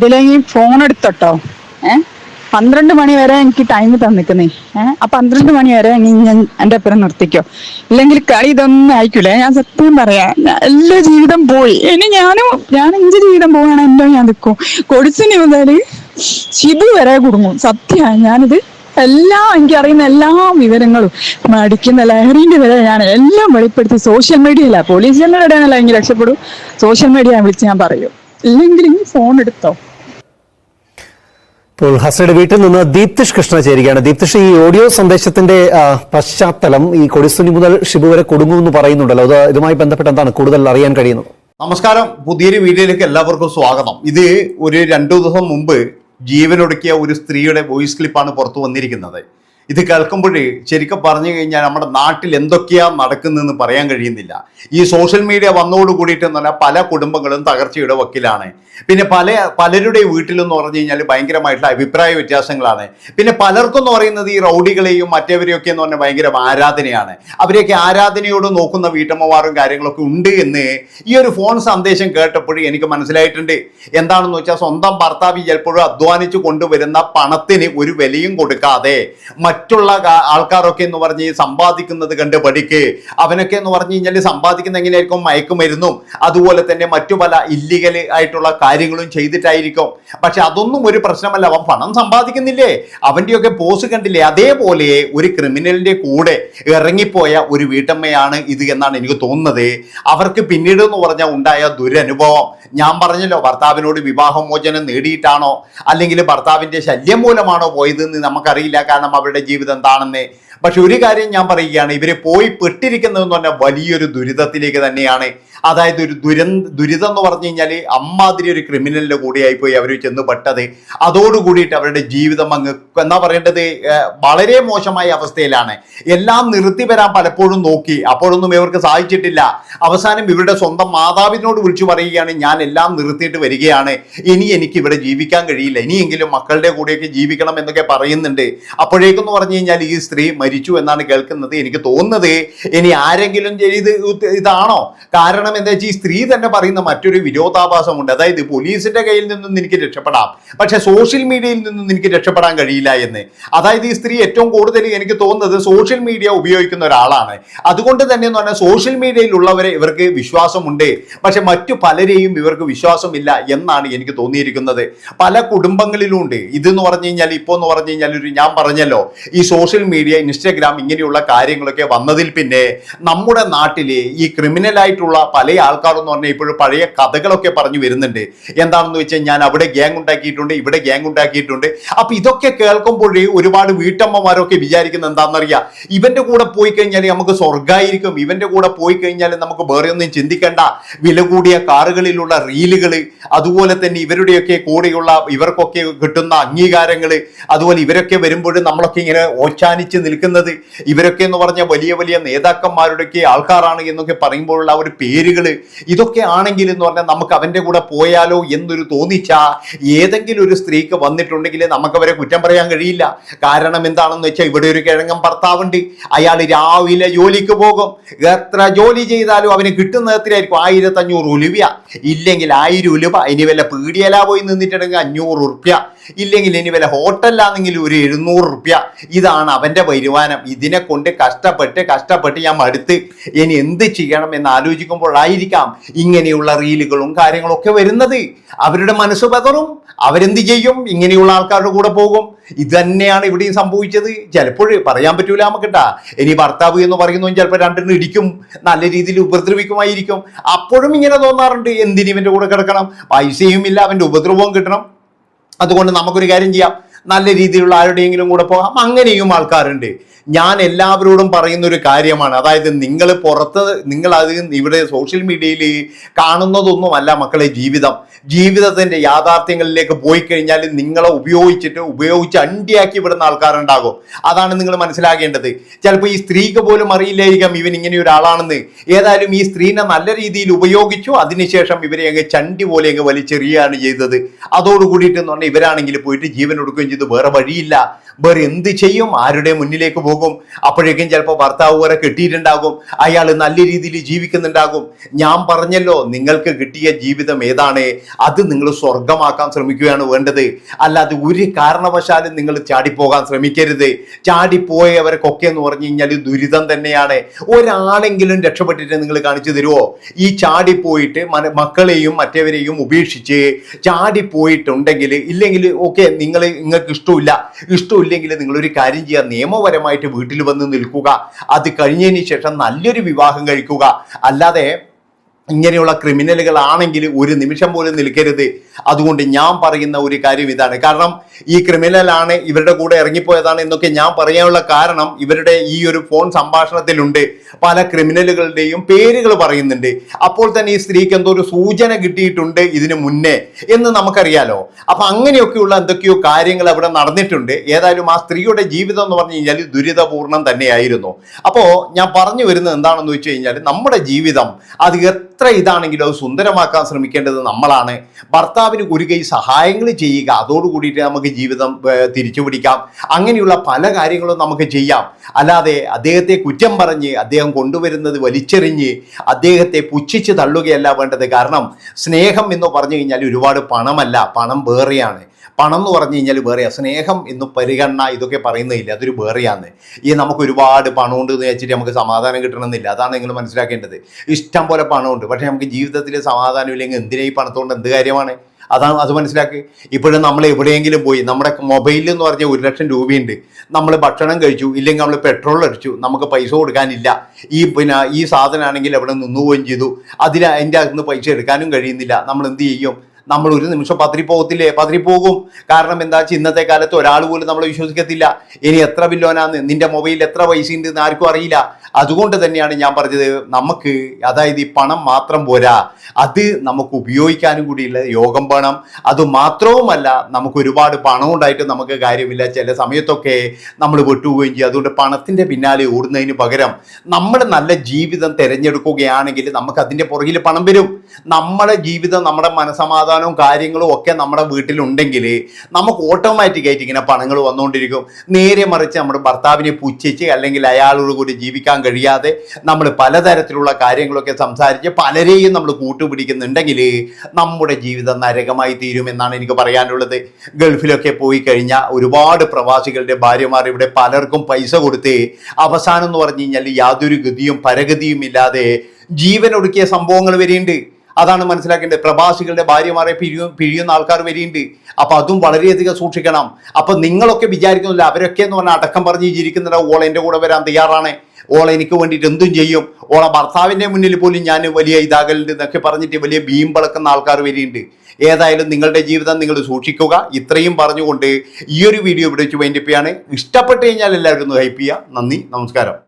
ഇതിലെങ്കിൽ phone എടുത്തോട്ടോ. ഏ? പന്ത്രണ്ട് മണി വരെ എനിക്ക് ടൈം തന്നിക്കുന്നേ. ഏഹ് ആ പന്ത്രണ്ട് മണി വരെ ഞാൻ എന്റെ അപ്പുറം നിർത്തിക്കോ. ഇല്ലെങ്കിൽ കളി ഇതൊന്നും ആയിക്കൂലേ? ഞാൻ സത്യം പറയാ എല്ലാ ജീവിതം പോയി. ഇനി ഞാനും ഞാൻ എന്റെ ജീവിതം പോവാണ് എന്തോ ഞാൻ നിൽക്കും കൊടിച്ചിന് മുതൽ ശിബു വരെ കുടുങ്ങും. സത്യമാണ് ഞാനിത് എല്ലാ എനിക്കറിയുന്ന എല്ലാ വിവരങ്ങളും മടിക്കുന്ന ലഹരിന്റെ വരെ ഞാൻ എല്ലാം വെളിപ്പെടുത്തി. സോഷ്യൽ മീഡിയയില്ല ജനറൽ ഇടയാണല്ലോ എനിക്ക് രക്ഷപ്പെടും. സോഷ്യൽ മീഡിയ വിളിച്ച് ഞാൻ പറയൂ. ഇല്ലെങ്കിൽ ഫോൺ എടുത്തോ. ഇപ്പോൾ ഹസ്രയുടെ വീട്ടിൽ നിന്ന് ദീപ്തിഷ് കൃഷ്ണ ചേരുകയാണ്. ദീപ്തിഷ് ഈ ഓഡിയോ സന്ദേശത്തിന്റെ പശ്ചാത്തലം ഈ കൊടിസുനി മുതൽ ഷിബു വരെ കൊടുങ്ങുമെന്ന് പറയുന്നുണ്ടല്ലോ. അത് ഇതുമായി ബന്ധപ്പെട്ട് എന്താണ് കൂടുതൽ അറിയാൻ കഴിയുന്നത്? നമസ്കാരം. പുതിയൊരു വീഡിയോയിലേക്ക് എല്ലാവർക്കും സ്വാഗതം. ഇത് ഒരു രണ്ടു ദിവസം മുമ്പ് ജീവനൊടുക്കിയ ഒരു സ്ത്രീയുടെ വോയിസ് ക്ലിപ്പാണ് പുറത്തു വന്നിരിക്കുന്നത്. ഇത് കേൾക്കുമ്പോഴേ ശരിക്കും പറഞ്ഞു കഴിഞ്ഞാൽ നമ്മുടെ നാട്ടിൽ എന്തൊക്കെയാണ് നടക്കുന്നതെന്ന് പറയാൻ കഴിയുന്നില്ല. ഈ സോഷ്യൽ മീഡിയ വന്നോട് കൂടിയിട്ട് എന്ന് പറഞ്ഞാൽ പല കുടുംബങ്ങളും തകർച്ചയുടെ വക്കിലാണ്. പിന്നെ പല പലരുടെ വീട്ടിലെന്ന് പറഞ്ഞു കഴിഞ്ഞാൽ ഭയങ്കരമായിട്ടുള്ള അഭിപ്രായ വ്യത്യാസങ്ങളാണ്. പിന്നെ പലർക്കും എന്ന് പറയുന്നത് ഈ റൗഡികളെയും മറ്റവരെയൊക്കെ എന്ന് പറഞ്ഞാൽ ഭയങ്കര ആരാധനയാണ്. അവരെയൊക്കെ ആരാധനയോട് നോക്കുന്ന വീട്ടമ്മമാരും കാര്യങ്ങളൊക്കെ ഉണ്ട് എന്ന് ഈ ഒരു ഫോൺ സന്ദേശം കേട്ടപ്പോഴും എനിക്ക് മനസ്സിലായിട്ടുണ്ട്. എന്താണെന്ന് വെച്ചാൽ സ്വന്തം ഭർത്താവ് ചിലപ്പോഴും അധ്വാനിച്ചു കൊണ്ടുവരുന്ന പണത്തിന് ഒരു വിലയും കൊടുക്കാതെ മറ്റുള്ള ആൾക്കാരൊക്കെ എന്ന് പറഞ്ഞ് സമ്പാദിക്കുന്നത് കണ്ട് പഠിക്ക്. അവനൊക്കെ എന്ന് പറഞ്ഞു കഴിഞ്ഞാൽ സമ്പാദിക്കുന്ന എങ്ങനെയായിരിക്കും? മയക്കുമരുന്നും അതുപോലെ തന്നെ മറ്റു പല ഇല്ലീഗൽ ആയിട്ടുള്ള കാര്യങ്ങളും ചെയ്തിട്ടായിരിക്കും. പക്ഷെ അതൊന്നും ഒരു പ്രശ്നമല്ല. അവൻ പണം സമ്പാദിക്കുന്നില്ലേ? അവന്റെയൊക്കെ പോസ് കണ്ടില്ലേ? അതേപോലെ ഒരു ക്രിമിനലിന്റെ കൂടെ ഇറങ്ങിപ്പോയ ഒരു വീട്ടമ്മയാണ് ഇത് എന്നാണ് എനിക്ക് തോന്നുന്നത്. അവർക്ക് പിന്നീട് എന്ന് പറഞ്ഞാൽ ഉണ്ടായ ദുരനുഭവം. ഞാൻ പറഞ്ഞല്ലോ ഭർത്താവിനോട് വിവാഹമോചനം നേടിയിട്ടാണോ? അല്ലെങ്കിൽ ഭർത്താവിന്റെ ശല്യം മൂലമാണോ പോയതെന്ന് നമുക്കറിയില്ല. കാരണം അവരുടെ ജീവിതം എന്താണെന്നേ. പക്ഷെ ഒരു കാര്യം ഞാൻ പറയുകയാണ് ഇവർ പോയി പെട്ടിരിക്കുന്നതെന്ന് പറഞ്ഞാൽ വലിയൊരു ദുരിതത്തിലേക്ക് തന്നെയാണ്. അതായത് ഒരു ദുരന്ത ദുരിതം എന്ന് പറഞ്ഞു കഴിഞ്ഞാൽ അമ്മാതിരി ഒരു ക്രിമിനലിന്റെ കൂടെയായി പോയി അവർ ചെന്ന് പെട്ടത്. അതോടുകൂടിയിട്ട് അവരുടെ ജീവിതം അങ്ങ് എന്നാ പറയേണ്ടത്? വളരെ മോശമായ അവസ്ഥയിലാണ്. എല്ലാം നിർത്തി വരാൻ പലപ്പോഴും നോക്കി. അപ്പോഴൊന്നും ഇവർക്ക് സാധിച്ചിട്ടില്ല. അവസാനം ഇവരുടെ സ്വന്തം മാതാവിനോട് വിളിച്ചു പറയുകയാണ് ഞാൻ എല്ലാം നിർത്തിയിട്ട് വരികയാണ്. ഇനി എനിക്ക് ഇവിടെ ജീവിക്കാൻ കഴിയില്ല. ഇനിയെങ്കിലും മക്കളുടെ കൂടെയൊക്കെ ജീവിക്കണം എന്നൊക്കെ പറയുന്നുണ്ട്. അപ്പോഴേക്കെന്ന് പറഞ്ഞു കഴിഞ്ഞാൽ ഈ സ്ത്രീ മരിച്ചു എന്നാണ് കേൾക്കുന്നത്. എനിക്ക് തോന്നുന്നത് ഇനി ആരെങ്കിലും ഇത് ഇതാണോ? കാരണം എന്താ വെച്ചാൽ ഈ സ്ത്രീ തന്നെ പറയുന്ന മറ്റൊരു വിരോധാഭാസമുണ്ട്. അതായത് പോലീസിന്റെ കയ്യിൽ നിന്നും എനിക്ക് രക്ഷപ്പെടാം. പക്ഷെ സോഷ്യൽ മീഡിയയിൽ നിന്നും എനിക്ക് രക്ഷപ്പെടാൻ കഴിയില്ല എന്ന്. അതായത് ഈ സ്ത്രീ ഏറ്റവും കൂടുതൽ എനിക്ക് തോന്നുന്നത് സോഷ്യൽ മീഡിയ ഉപയോഗിക്കുന്ന ഒരാളാണ്. അതുകൊണ്ട് തന്നെ എന്ന് പറഞ്ഞാൽ സോഷ്യൽ മീഡിയയിലുള്ളവരെ ഇവർക്ക് വിശ്വാസമുണ്ട്. പക്ഷെ മറ്റു പലരെയും ഇവർക്ക് വിശ്വാസമില്ല എന്നാണ് എനിക്ക് തോന്നിയിരിക്കുന്നത്. പല കുടുംബങ്ങളിലും ഉണ്ട് ഇതെന്ന് പറഞ്ഞു കഴിഞ്ഞാൽ ഇപ്പോൾ എന്ന് പറഞ്ഞു കഴിഞ്ഞാൽ ഒരു ഞാൻ പറഞ്ഞല്ലോ ഈ സോഷ്യൽ മീഡിയ ഇൻസ്റ്റഗ്രാം ഇങ്ങനെയുള്ള കാര്യങ്ങളൊക്കെ വന്നതിൽ പിന്നെ നമ്മുടെ നാട്ടിലെ ഈ ക്രിമിനൽ ആയിട്ടുള്ള ആൾക്കാരും എന്ന് പറഞ്ഞാൽ ഇപ്പോഴും പഴയ കഥകളൊക്കെ പറഞ്ഞു വരുന്നുണ്ട്. എന്താണെന്ന് വെച്ചാൽ ഞാൻ അവിടെ ഗ്യാങ് ഉണ്ടാക്കിയിട്ടുണ്ട് ഇവിടെ ഗ്യാങ് ഉണ്ടാക്കിയിട്ടുണ്ട്. അപ്പൊ ഇതൊക്കെ കേൾക്കുമ്പോഴേ ഒരുപാട് വീട്ടമ്മമാരൊക്കെ വിചാരിക്കുന്നത് എന്താണെന്നറിയാം? ഇവന്റെ കൂടെ പോയി കഴിഞ്ഞാൽ നമുക്ക് സ്വർഗായിരിക്കും ഇവന്റെ കൂടെ പോയി കഴിഞ്ഞാൽ നമുക്ക് വേറെ ഒന്നും ചിന്തിക്കേണ്ട. വില കൂടിയ കാറുകളിലുള്ള റീലുകൾ അതുപോലെ തന്നെ ഇവരുടെയൊക്കെ കൂടെയുള്ള ഇവർക്കൊക്കെ കിട്ടുന്ന അംഗീകാരങ്ങൾ അതുപോലെ ഇവരൊക്കെ വരുമ്പോഴും നമ്മളൊക്കെ ഇങ്ങനെ ഓച്ചാനിച്ച് നിൽക്കുന്നത്. ഇവരൊക്കെ എന്ന് പറഞ്ഞാൽ വലിയ വലിയ നേതാക്കന്മാരുടെയൊക്കെ ആൾക്കാരാണ് എന്നൊക്കെ പറയുമ്പോഴുള്ള ഒരു പേരുകൾ ഇതൊക്കെ ആണെങ്കിൽ എന്ന് പറഞ്ഞാൽ നമുക്ക് അവന്റെ കൂടെ പോയാലോ എന്നൊരു തോന്നിച്ച ഏതെങ്കിലും ഒരു സ്ത്രീക്ക് വന്നിട്ടുണ്ടെങ്കിൽ നമുക്കവരെ കുറ്റം പറയാൻ കഴിയില്ല. കാരണം എന്താണെന്ന് വെച്ചാൽ ഇവിടെ ഒരു കിഴങ്ങൻ ഭർത്താവുണ്ട്. അയാൾ രാവിലെ ജോലിക്ക് പോകും. എത്ര ജോലി ചെയ്താലും അവന് കിട്ടുന്ന എത്രയായിരിക്കും ആയിരത്തി അഞ്ഞൂറ് ഉലുവ ഇല്ലെങ്കിൽ ആയിരം രൂപ ഇനി വല്ല പീടിയല പോയി നിന്നിട്ടുണ്ടെങ്കിൽ അഞ്ഞൂറ് ഉറുപ്യ ഇല്ലെങ്കിൽ ഇനി വല്ല ഹോട്ടലിലാണെങ്കിൽ ഒരു എഴുന്നൂറ് റുപ്യ ഇതാണ് അവന്റെ വരുമാനം. ഇതിനെ കൊണ്ട് കഷ്ടപ്പെട്ട് കഷ്ടപ്പെട്ട് ഞാൻ മടുത്ത് ഇനി എന്ത് ചെയ്യണം എന്ന് ആലോചിക്കുമ്പോഴായിരിക്കാം ഇങ്ങനെയുള്ള റീലുകളും കാര്യങ്ങളൊക്കെ വരുന്നത്. അവരുടെ മനസ്സ് പകറും അവരെന്ത് ചെയ്യും? ഇങ്ങനെയുള്ള ആൾക്കാരുടെ കൂടെ പോകും. ഇത് തന്നെയാണ് ഇവിടെയും സംഭവിച്ചത്. ചിലപ്പോൾ പറയാൻ പറ്റൂല നമുക്കിട്ടാ. ഇനി ഭർത്താവ് എന്ന് പറയുന്നു ചിലപ്പോൾ രണ്ടിനും ഇടിക്കും നല്ല രീതിയിൽ ഉപദ്രവിക്കുമായിരിക്കും. അപ്പോഴും ഇങ്ങനെ തോന്നാറുണ്ട്. എന്തിന് ഇവന്റെ കൂടെ കിടക്കണം? പൈസയും ഇല്ല അവന്റെ ഉപദ്രവവും കിട്ടണം. അതുകൊണ്ട് നമുക്കൊരു കാര്യം ചെയ്യാം. നല്ല രീതിയിലുള്ള ആരുടെയെങ്കിലും കൂടെ പോകാം. അങ്ങനെയും ആൾക്കാരുണ്ട്. ഞാൻ എല്ലാവരോടും പറയുന്ന ഒരു കാര്യമാണ്. അതായത് നിങ്ങൾ പുറത്ത് നിങ്ങൾ അത് ഇവിടെ സോഷ്യൽ മീഡിയയിൽ കാണുന്നതൊന്നുമല്ല മക്കളെ ജീവിതം. ജീവിതത്തിന്റെ യാഥാർത്ഥ്യങ്ങളിലേക്ക് പോയി കഴിഞ്ഞാൽ നിങ്ങളെ ഉപയോഗിച്ചിട്ട് ഉപയോഗിച്ച് അണ്ടിയാക്കി വിടുന്ന ആൾക്കാരുണ്ടാകും. അതാണ് നിങ്ങൾ മനസ്സിലാക്കേണ്ടത് ചിലപ്പോൾ ഈ സ്ത്രീക്ക് പോലും അറിയില്ലായിരിക്കാം ഇവൻ ഇങ്ങനെ ഒരാളാണെന്ന്. ഏതായാലും ഈ സ്ത്രീനെ നല്ല രീതിയിൽ ഉപയോഗിച്ചു അതിനുശേഷം ഇവരെ അങ്ങ് ചണ്ടി പോലെ അങ്ങ് വലിച്ചെറിയുകയാണ് ചെയ്തത്. അതോടുകൂടിയിട്ട് എന്ന് പറഞ്ഞാൽ ഇവരാണെങ്കിൽ പോയിട്ട് ജീവൻ കൊടുക്കുകയും ചെയ്തു വേറെ വഴിയില്ല. വേറെ എന്ത് ചെയ്യും? ആരുടെ മുന്നിലേക്ക് പോകും? അപ്പോഴേക്കും ചിലപ്പോൾ ഭർത്താവ് വേറെ കിട്ടിയിട്ടുണ്ടാകും. അയാൾ നല്ല രീതിയിൽ ജീവിക്കുന്നുണ്ടാകും. ഞാൻ പറഞ്ഞല്ലോ നിങ്ങൾക്ക് കിട്ടിയ ജീവിതം ഏതാണ്? അത് നിങ്ങൾ സ്വർഗമാക്കാൻ ശ്രമിക്കുകയാണ് വേണ്ടത്. അല്ലാതെ ഒരു കാരണവശാലും നിങ്ങൾ ചാടിപ്പോകാൻ ശ്രമിക്കരുത്. ചാടിപ്പോയവർക്കൊക്കെ എന്ന് പറഞ്ഞു കഴിഞ്ഞാൽ ദുരിതം തന്നെയാണ്. ഒരാളെങ്കിലും രക്ഷപ്പെട്ടിട്ട് നിങ്ങൾ കാണിച്ചു തരുമോ ഈ ചാടിപ്പോയിട്ട് മക്കളെയും മറ്റവരെയും ഉപേക്ഷിച്ച് ചാടിപ്പോയിട്ടുണ്ടെങ്കിൽ ഇല്ലെങ്കിൽ ഓക്കെ നിങ്ങൾ നിങ്ങൾക്ക് ഇഷ്ടമില്ല ഇഷ്ടമില്ലെങ്കിൽ നിങ്ങളൊരു കാര്യം ചെയ്യുക. നിയമപരമായിട്ട് വീട്ടിൽ വന്ന് നിൽക്കുക. അത് കഴിഞ്ഞതിന് ശേഷം നല്ലൊരു വിവാഹം കഴിക്കുക. അല്ലാതെ ഇങ്ങനെയുള്ള ക്രിമിനലുകളാണെങ്കിൽ ഒരു നിമിഷം പോലും നിൽക്കരുത്. അതുകൊണ്ട് ഞാൻ പറയുന്ന ഒരു കാര്യം ഇതാണ്. കാരണം ഈ ക്രിമിനലാണ് ഇവരുടെ കൂടെ ഇറങ്ങിപ്പോയതാണ് എന്നൊക്കെ ഞാൻ പറയാനുള്ള കാരണം ഇവരുടെ ഈ ഒരു ഫോൺ സംഭാഷണത്തിലുണ്ട്. പല ക്രിമിനലുകളുടെയും പേരുകൾ പറയുന്നുണ്ട്. അപ്പോൾ തന്നെ ഈ സ്ത്രീക്ക് എന്തോ ഒരു സൂചന കിട്ടിയിട്ടുണ്ട് ഇതിനു മുന്നേ എന്ന് നമുക്കറിയാലോ. അപ്പൊ അങ്ങനെയൊക്കെയുള്ള എന്തൊക്കെയോ കാര്യങ്ങൾ അവിടെ നടന്നിട്ടുണ്ട്. ഏതായാലും ആ സ്ത്രീയുടെ ജീവിതം എന്ന് പറഞ്ഞു കഴിഞ്ഞാൽ ദുരിതപൂർണം തന്നെയായിരുന്നു. അപ്പോ ഞാൻ പറഞ്ഞു വരുന്നത് എന്താണെന്ന് വെച്ച് കഴിഞ്ഞാൽ നമ്മുടെ ജീവിതം അത് എത്ര ഇതാണെങ്കിലും അത് സുന്ദരമാക്കാൻ ശ്രമിക്കേണ്ടത് നമ്മളാണ്. ഭർത്താവിന് ഒരു കൈ സഹായങ്ങൾ ചെയ്യുക. അതോടുകൂടിയിട്ട് നമുക്ക് ജീവിതം തിരിച്ചു പിടിക്കാം. അങ്ങനെയുള്ള പല കാര്യങ്ങളും നമുക്ക് ചെയ്യാം. അല്ലാതെ അദ്ദേഹത്തെ കുറ്റം പറഞ്ഞ് അദ്ദേഹം കൊണ്ടുവരുന്നത് വലിച്ചെറിഞ്ഞ് അദ്ദേഹത്തെ പുച്ഛിച്ച് തള്ളുകയല്ല വേണ്ടത്. കാരണം സ്നേഹം എന്ന് പറഞ്ഞു കഴിഞ്ഞാൽ ഒരുപാട് പണമല്ല. പണം വേറെയാണ്. പണം എന്ന് പറഞ്ഞു കഴിഞ്ഞാൽ വേറെ സ്നേഹം എന്ന് പരിഗണന ഇതൊക്കെ പറയുന്നില്ല അതൊരു വേറെയാണ്. ഈ നമുക്ക് ഒരുപാട് പണമുണ്ട് എന്ന് വെച്ചിട്ട് നമുക്ക് സമാധാനം കിട്ടണമെന്നില്ല. അതാണ് നിങ്ങൾ മനസ്സിലാക്കേണ്ടത്. ഇഷ്ടം പോലെ പണമുണ്ട്. പക്ഷേ നമുക്ക് ജീവിതത്തിൽ സമാധാനം ഇല്ലെങ്കിൽ എന്തിനാ ഈ പണത്തോണ്ട് എന്ത് കാര്യമാണ്? അതാണ് അത് മനസ്സിലാക്കി. ഇപ്പോഴും നമ്മൾ എവിടെയെങ്കിലും പോയി നമ്മുടെ മൊബൈലിൽ എന്ന് പറഞ്ഞാൽ ഒരു ലക്ഷം രൂപയുണ്ട്. നമ്മൾ ഭക്ഷണം കഴിച്ചു ഇല്ലെങ്കിൽ നമ്മൾ പെട്രോൾ അടിച്ചു നമുക്ക് പൈസ കൊടുക്കാനില്ല. ഈ പിന്നെ ഈ സാധനമാണെങ്കിൽ അവിടെ നിന്നുപോവുകയും ചെയ്തു. അതിൽ അതിന്റെ അകത്തുനിന്ന് പൈസ എടുക്കാനും കഴിയുന്നില്ല. നമ്മൾ എന്ത് ചെയ്യും? നമ്മൾ ഒരു നിമിഷം പതിരി പോകത്തില്ലേ? പതിരി പോകും. കാരണം എന്താ വെച്ചാൽ ഇന്നത്തെ കാലത്ത് ഒരാൾ പോലും നമ്മളെ വിശ്വസിക്കത്തില്ല. ഇനി എത്ര ബില്ലോനാന്ന് നിന്റെ മൊബൈലിൽ എത്ര പൈസ ഉണ്ട് എന്ന് ആർക്കും അറിയില്ല. അതുകൊണ്ട് തന്നെയാണ് ഞാൻ പറഞ്ഞത് നമുക്ക് അതായത് ഈ പണം മാത്രം പോരാ. അത് നമുക്ക് ഉപയോഗിക്കാനും കൂടിയുള്ള യോഗം വേണം. അത് മാത്രവുമല്ല നമുക്ക് ഒരുപാട് പണം ഉണ്ടായിട്ട് നമുക്ക് കാര്യമില്ല. ചില സമയത്തൊക്കെ നമ്മൾ വെട്ടുകയും ചെയ്യും. അതുകൊണ്ട് പണത്തിന്റെ പിന്നാലെ ഓടുന്നതിന് പകരം നമ്മുടെ നല്ല ജീവിതം തിരഞ്ഞെടുക്കുകയാണെങ്കിൽ നമുക്ക് അതിന്റെ പുറകിൽ പണം വരും. നമ്മുടെ ജീവിതം നമ്മുടെ മനസമാധാനവും കാര്യങ്ങളും ഒക്കെ നമ്മുടെ വീട്ടിലുണ്ടെങ്കിൽ നമുക്ക് ഓട്ടോമാറ്റിക്കായിട്ട് ഇങ്ങനെ പണങ്ങൾ വന്നുകൊണ്ടിരിക്കും. നേരെ മറിച്ച് നമ്മുടെ ഭർത്താവിനെ പുച്ഛിച്ച് അല്ലെങ്കിൽ അയാളോട് കൂടി ജീവിക്കാൻ കഴിയാതെ നമ്മൾ പലതരത്തിലുള്ള കാര്യങ്ങളൊക്കെ സംസാരിച്ച് പലരെയും നമ്മൾ കൂട്ടുപിടിക്കുന്നുണ്ടെങ്കിൽ നമ്മുടെ ജീവിതം നരകമായി തീരുമെന്നാണ് എനിക്ക് പറയാനുള്ളത്. ഗൾഫിലൊക്കെ പോയി കഴിഞ്ഞാൽ ഒരുപാട് പ്രവാസികളുടെ ഭാര്യമാർ ഇവിടെ പലർക്കും പൈസ കൊടുത്ത് അവസാനം എന്ന് പറഞ്ഞു കഴിഞ്ഞാൽ യാതൊരു ഗതിയും പരഗതിയും ഇല്ലാതെ ജീവൻ ഒടുക്കിയ സംഭവങ്ങൾ വരെയുണ്ട്. അതാണ് മനസ്സിലാക്കേണ്ടത്. പ്രവാസികളുടെ ഭാര്യമാരെ പിഴിയു പിഴിയുന്ന ആൾക്കാർ വരെയുണ്ട്. അപ്പൊ അതും വളരെയധികം സൂക്ഷിക്കണം. അപ്പൊ നിങ്ങളൊക്കെ വിചാരിക്കുന്നില്ല അവരൊക്കെ എന്ന് പറഞ്ഞാൽ അടക്കം പറഞ്ഞ് ജീവിക്കുന്നുണ്ടാവും ഓൾ എന്റെ കൂടെ വരാൻ തയ്യാറാണ്. ഓൾ എനിക്ക് വേണ്ടിയിട്ട് എന്തും ചെയ്യും. ഓളെ ഭർത്താവിന്റെ മുന്നിൽ പോലും ഞാൻ വലിയ ഇതാകലുണ്ട് എന്നൊക്കെ പറഞ്ഞിട്ട് വലിയ ഭീം പളക്കുന്ന ആൾക്കാർ വരെയുണ്ട് ഏതായാലും നിങ്ങളുടെ ജീവിതം നിങ്ങൾ സൂക്ഷിക്കുക. ഇത്രയും പറഞ്ഞുകൊണ്ട് ഈ ഒരു വീഡിയോ ഇവിടെ വെച്ച് വേണ്ടിപ്പോയാണ് ഇഷ്ടപ്പെട്ട് കഴിഞ്ഞാൽ എല്ലാവരും ഒന്ന് ഹൈപ്പ് ചെയ്യുക. നന്ദി നമസ്കാരം.